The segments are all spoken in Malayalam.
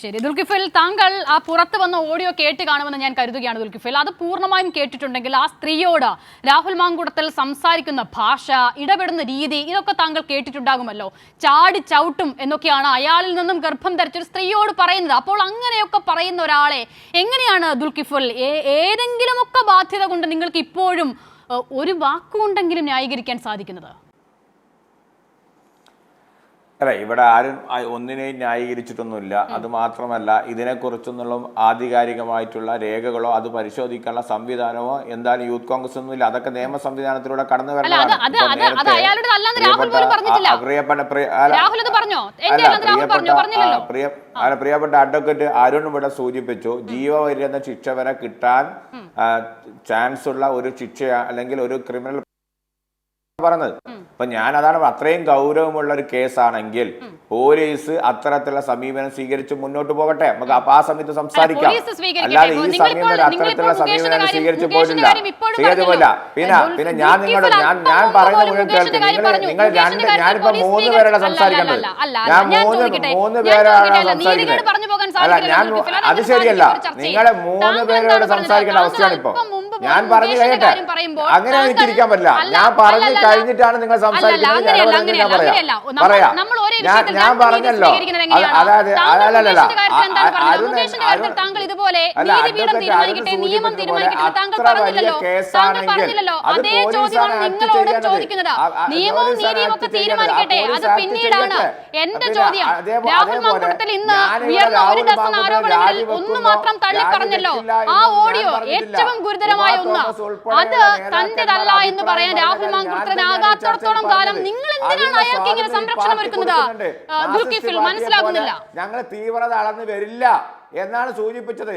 ശരി ദുൽഖിഫിൽ താങ്കൾ ആ പുറത്ത് വന്ന ഓഡിയോ കേട്ട് കാണുമെന്ന് ഞാൻ കരുതുകയാണ് ദുൽഖിഫിൽ. അത് പൂർണമായും കേട്ടിട്ടുണ്ടെങ്കിൽ ആ സ്ത്രീയോട് രാഹുൽ മാങ്കുടത്തിൽ സംസാരിക്കുന്ന ഭാഷ ഇടപെടുന്ന രീതി ഇതൊക്കെ താങ്കൾ കേട്ടിട്ടുണ്ടാകുമല്ലോ. ചാടി ചവിട്ടും എന്നൊക്കെയാണ് അയാളിൽ നിന്നും ഗർഭം ധരിച്ചൊരു സ്ത്രീയോട് പറയുന്നത്. അപ്പോൾ അങ്ങനെയൊക്കെ പറയുന്ന ഒരാളെ എങ്ങനെയാണ് ദുൽഖിഫുൽ? ഏതെങ്കിലുമൊക്കെ ബാധ്യത കൊണ്ട് നിങ്ങൾക്ക് ഇപ്പോഴും ഒരു വാക്കുകൊണ്ടെങ്കിലും ന്യായീകരിക്കാൻ സാധിക്കുന്നത്? അല്ല ഇവിടെ ആരും ഒന്നിനെയും ന്യായീകരിച്ചിട്ടൊന്നുമില്ല. അത് മാത്രമല്ല ഇതിനെക്കുറിച്ചൊന്നുള്ള ആധികാരികമായിട്ടുള്ള രേഖകളോ അത് പരിശോധിക്കാനുള്ള സംവിധാനമോ എന്തായാലും യൂത്ത് കോൺഗ്രസ് ഒന്നുമില്ല അതൊക്കെ നിയമ സംവിധാനത്തിലൂടെ കടന്നു വരണം പ്രിയപ്പെട്ട അഡ്വക്കേറ്റ് അരുൺ ഇവിടെ സൂചിപ്പിച്ചു ജീവപര്യന്തം ശിക്ഷ വരെ കിട്ടാൻ ചാൻസ് ഉള്ള ഒരു ശിക്ഷ അല്ലെങ്കിൽ ഒരു ക്രിമിനൽ പറഞ്ഞത്. അപ്പൊ ഞാൻ അതാണ് അത്രയും ഗൗരവമുള്ള ഒരു കേസാണെങ്കിൽ പോലീസ് അത്തരത്തിലുള്ള സമീപനം സ്വീകരിച്ച് മുന്നോട്ട് പോകട്ടെ നമുക്ക് അപ്പൊ ആ സമയത്ത് സംസാരിക്കാം. അല്ലാതെ ഈ സമീപനം അത്തരത്തിലുള്ള സമീപനം സ്വീകരിച്ച് പോയിട്ടില്ല കാര്യം ഇപ്പോഴും സ്വീകരിച്ച് പറഞ്ഞല്ലോ. പോയില്ല പിന്നെ പിന്നെ ഞാൻ നിങ്ങളുടെ ഞാൻ ഞാൻ പറയുന്ന മുഴുവൻ കേൾക്കും നിങ്ങൾ. നിങ്ങൾ രണ്ട് ഞാനിപ്പോ മൂന്ന്. പേരാണ് സംസാരിക്കുന്നത് ഞാൻ മൂന്ന്. മൂന്ന് പേരാണ് സംസാരിക്കുന്നത് അല്ല ഞാൻ അത് ശരിയല്ല നിങ്ങളെ മൂന്ന് പേരോട് സംസാരിക്കേണ്ട? അവസ്ഥയാണ് ഇപ്പൊ ഞാൻ പറഞ്ഞു കഴിഞ്ഞിട്ട് കഴിയട്ടെ അങ്ങനെ എനിക്ക് ഇരിക്കാൻ പറ്റില്ല. ഞാൻ പറഞ്ഞു കഴിഞ്ഞിട്ടാണ് നിങ്ങൾ സംസാരിക്കുന്നത്. പറയാം. ഞാൻ പറഞ്ഞല്ലോ? അതായത് അല്ലല്ല താങ്കൾ ഇതുപോലെ നിയമം തീരുമാനിക്കട്ടെ താങ്കൾ പറഞ്ഞില്ലല്ലോ. താങ്കൾ പറഞ്ഞില്ലല്ലോ. അതേ ചോദ്യമാണ് നിങ്ങളോട് ചോദിക്കുന്നത്. നിയമവും പോലീസാണ് നീതിയും ഒക്കെ തീരുമാനിക്കട്ടെ. അത് പിന്നീടാണ് എന്റെ ചോദ്യം. രാഹുൽ അതേപോലെ മാങ്കൂട്ടത്തിൽ ഇന്ന് ഉയർന്ന ഒരു രാഹുൽ ആരോപണങ്ങളിൽ ഒന്ന് മാത്രം തള്ളി പറഞ്ഞല്ലോ ആ ഓഡിയോ ഏറ്റവും ഗുരുതരമായ ഒന്ന് അത് തന്റേതല്ല എന്ന് പറയാൻ രാഹുൽ പറഞ്ഞാൽ മാങ്കൂട്ടത്തിനാകാത്തടത്തോളം കാലം നിങ്ങൾ എന്തിനാണ് അയാൾക്ക് ഇങ്ങനെ സംരക്ഷണം ഒരുക്കുന്നത്? മനസ്സിലാകുന്നില്ല. ഞങ്ങൾ തീവ്രത അളന്ന് വരില്ല. എന്നാണ് സൂചിപ്പിച്ചത്.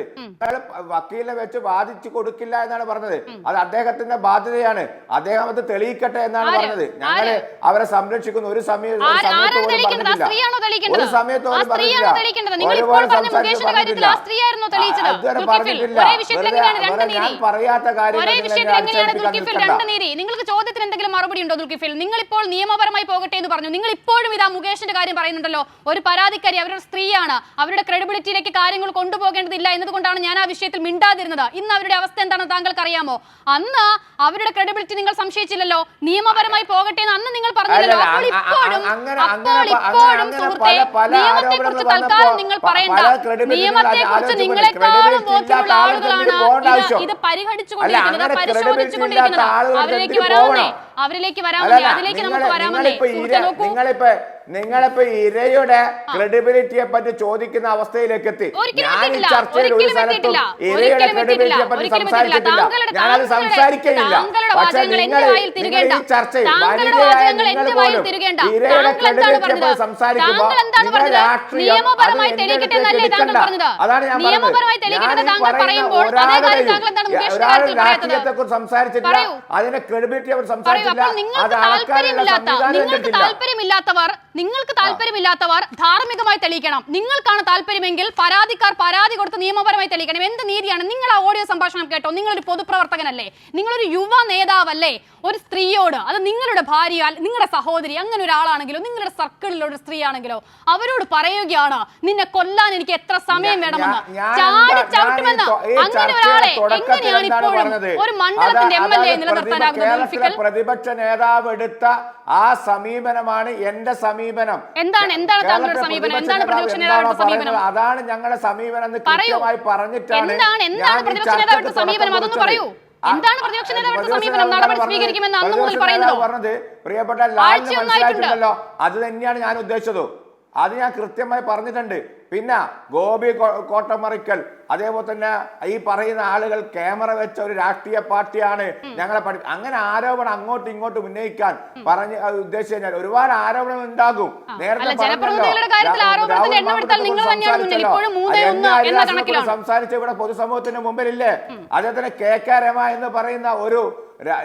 വക്കീലിനെ വെച്ച് വാദിച്ചു കൊടുക്കില്ല എന്നാണ് പറഞ്ഞത്. അത് അദ്ദേഹത്തിന്റെ ബാധ്യതയാണ്. അദ്ദേഹം അത് തെളിയിക്കട്ടെ എന്നാണ് പറഞ്ഞത്. ഞങ്ങൾ അവരെ സംരക്ഷിക്കുന്ന ഒരു സമയത്ത്? ആ. ഒരു സമയത്ത് പോലും സ്ത്രീയാണോ പറഞ്ഞിട്ടില്ല. നിങ്ങൾ ഒരുപാട് ഇപ്പോൾ പറഞ്ഞ സംസാരിച്ച് ആ? ആ, ഇതുവരെ പറഞ്ഞിട്ടില്ല. ഞാൻ പറയാത്ത നീതി? നിങ്ങൾക്ക് ചോദ്യത്തിന് എന്തെങ്കിലും മറുപടി ഉണ്ടോ ദുൽഖിഫിൽ നിങ്ങൾ ഇപ്പോൾ നിയമപരമായി പോകട്ടെ എന്ന് പറഞ്ഞു. നിങ്ങൾ ഇപ്പോഴും ഇതാ മുകേഷിന്റെ കാര്യം പറയുന്നുണ്ടല്ലോ. ഒരു പരാതിക്കാരി അവരുടെ സ്ത്രീയാണ്. അവരുടെ ക്രെഡിബിലിറ്റിയിലേക്ക് കാര്യങ്ങൾ കൊണ്ടുപോകേണ്ടതില്ല എന്നതുകൊണ്ടാണ് ഞാൻ ആ വിഷയത്തിൽ മിണ്ടാതിരുന്നത്. ഇന്ന് അവരുടെ അവസ്ഥ എന്താണെന്ന് താങ്കൾക്ക് അറിയാമോ അന്ന് അവരുടെ ക്രെഡിബിലിറ്റി നിങ്ങൾ സംശയിച്ചില്ലല്ലോ. നിയമപരമായി പോകട്ടെ എന്ന് അന്ന് നിങ്ങൾ പറഞ്ഞില്ലല്ലോ. അപ്പോൾ ഇപ്പോഴും അപ്പോൾ ഇപ്പോഴും സുഹൃത്തെ നിയമത്തെ കുറിച്ച് തൽക്കാലം നിങ്ങൾ പറയണ്ട. നിയമത്തെ കുറിച്ച് നിങ്ങളെക്കാളും ബോധ്യമുള്ള ആളുകളാണ് ഇത് പരിഹരിച്ചുകൊണ്ടിരിക്കുന്നത്. പരിശോധിച്ചുകൊണ്ടിരിക്കുന്നത്. അവരിലേക്ക് വരാമെന്നേ. അവരിലേക്ക് വരാമെന്നേ. അതിലേക്ക് നമുക്ക് വരാമെന്നേ. നോക്കൂ. നിങ്ങളിപ്പോ ഇരയുടെ ക്രെഡിബിലിറ്റിയെ പറ്റി ചോദിക്കുന്ന അവസ്ഥയിലേക്ക് എത്തി ഞാൻ ഈ. ചർച്ചയിൽ ഒരു സ്ഥലത്തും. ഇരയുടെ ക്രെഡിബിലിറ്റിയെ പറ്റി സംസാരിച്ചിട്ടില്ല ഞാനത് താങ്കളുടെ പക്ഷെ നിങ്ങൾ നിങ്ങൾ ഈ ചർച്ചയിൽ വനിതയായ നിങ്ങൾ പോലും ഇരയുടെ ക്രെഡിബിലിറ്റിയെ? പറ്റി നിങ്ങൾ പറഞ്ഞത്? രാഷ്ട്രീയം. അതാണ് ഞാൻ പറഞ്ഞത്. ഞാൻ പറയുന്ന ഒരാളുടെയും കാര്യത്തിൽ രാഷ്ട്രീയത്തെ കുറിച്ച് സംസാരിച്ചിട്ടില്ല. അതിന്റെ ക്രെഡിബിലിറ്റി അവർ സംസാരിച്ചില്ല അത് അളക്കാനുള്ള താല്പര്യമില്ലാത്ത സംവിധാനം നിങ്ങൾക്ക് താല്പര്യമില്ലാത്തവർ നിങ്ങൾക്ക് താല്പര്യമില്ലാത്തവർ ധാർമ്മികമായി തെളിയിക്കണം. നിങ്ങൾക്കാണ് താല്പര്യമെങ്കിൽ പരാതിക്കാർ പരാതി കൊടുത്ത് നിയമപരമായി തെളിയിക്കണം. എന്ത് നീതിയാണ്? നിങ്ങൾ ആ ഓഡിയോ സംഭാഷണം കേട്ടോ. നിങ്ങളൊരു പൊതുപ്രവർത്തകനല്ലേ? നിങ്ങളൊരു യുവ നേതാവല്ലേ? ഒരു സ്ത്രീയോട് അത് നിങ്ങളുടെ ഭാര്യ നിങ്ങളുടെ സഹോദരി അങ്ങനെ ഒരാളാണെങ്കിലോ നിങ്ങളുടെ സർക്കിളിലുള്ള ഒരു സ്ത്രീ ആണെങ്കിലോ അവരോട് പറയുകയാണ് നിന്നെ കൊല്ലാൻ എനിക്ക് എത്ര സമയം വേണമെന്ന്. ചാടിച്ചവിട്ടുമെന്ന് അങ്ങനെ ഒരാളെ എങ്ങനെയാണ് ഇപ്പോഴും ഒരു മണ്ഡലത്തിന്റെ എം എൽ എ നിലനിർത്താനാകുന്നത് പ്രതിപക്ഷ നേതാവ് എടുത്ത ആ സമീപനമാണ് എന്റെ സമീപനം എന്താണ്- എന്താണ് താങ്കളുടെ സമീപനം? എന്താണ് പ്രതിപക്ഷ നേതാവിന്റെ സമീപനം? അതാണ് ഞങ്ങളുടെ സമീപനം എന്ന് കൃത്യമായി പറഞ്ഞിട്ടാണ് എന്താണ്? എന്താണ് പ്രതിപക്ഷ നേതാവിന്റെ സമീപനം? അതൊന്ന് പറയൂ. എന്താണ് പ്രതിപക്ഷ നേതാവിന്റെ സമീപനം? നടപടി പറഞ്ഞത് സ്വീകരിക്കുമെന്ന് അന്ന് മുതൽ പറയുന്നത് പറഞ്ഞത് പ്രിയപ്പെട്ട ലാലിന്. മനസ്സിലായിട്ടുണ്ടല്ലോ. അത് തന്നെയാണ് ഞാൻ ഉദ്ദേശിച്ചത്. അത് ഞാൻ കൃത്യമായി പറഞ്ഞിട്ടുണ്ട്. പിന്നെ ഗോപി കോട്ടമറിക്കൽ. അതേപോലെ തന്നെ ഈ പറയുന്ന ആളുകൾ ക്യാമറ വെച്ച ഒരു രാഷ്ട്രീയ പാർട്ടിയാണ് ഞങ്ങളെ പഠി അങ്ങനെ ആരോപണം അങ്ങോട്ടും ഇങ്ങോട്ടും ഉന്നയിക്കാൻ പറഞ്ഞ് ഉദ്ദേശിച്ചു കഴിഞ്ഞാൽ ഒരുപാട് ആരോപണം ഉണ്ടാകും. നേരത്തെ പറഞ്ഞല്ലോ, സംസാരിച്ച ഇവിടെ പൊതുസമൂഹത്തിന് മുമ്പിലില്ലേ? അതേപോലെ കെ. കെ. രമ എന്ന് പറയുന്ന ഒരു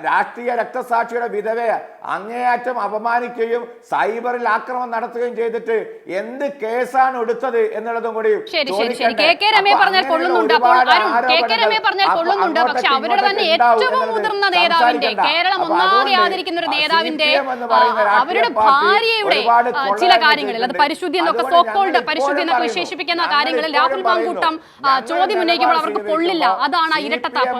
രാഷ്ട്രീയ രക്തസാക്ഷിയുടെ വിധവയെ അങ്ങേയറ്റം അപമാനിക്കുകയും സൈബറിൽ ആക്രമണം നടത്തുകയും ചെയ്തിട്ട് എന്ത് കേസാണ് എടുത്തത് എന്നുള്ളതും കൂടി ശരി ശരി ശരി. കെ കെ രമയെ പറഞ്ഞാൽ കൊള്ളുന്നുണ്ട്. അപ്പോൾ അരുൺ കെ കെ രമയെ പറഞ്ഞാൽ കൊള്ളുന്നുണ്ട്. പക്ഷെ അവരുടെ തന്നെ ഏറ്റവും എന്നുള്ളത് മുതിർന്ന നേതാവിന്റെ കേരളം ഒന്നാകെ ആദരിക്കുന്ന ഒരു നേതാവിന്റെ അവരുടെ ഭാര്യയുടെ ചില കാര്യങ്ങളിൽ അത് പരിശുദ്ധി എന്നൊക്കെ സോക്കോൾഡ് പരിശുദ്ധി എന്നൊക്കെ വിശേഷിപ്പിക്കുന്ന കാര്യങ്ങളിൽ രാഹുൽ മാങ്കൂട്ടം ചോദ്യം ഉന്നയിക്കുമ്പോൾ അവർക്ക് പൊള്ളില്ല കൊള്ളില്ല. അതാണ് ഇരട്ടത്താപ്പ്.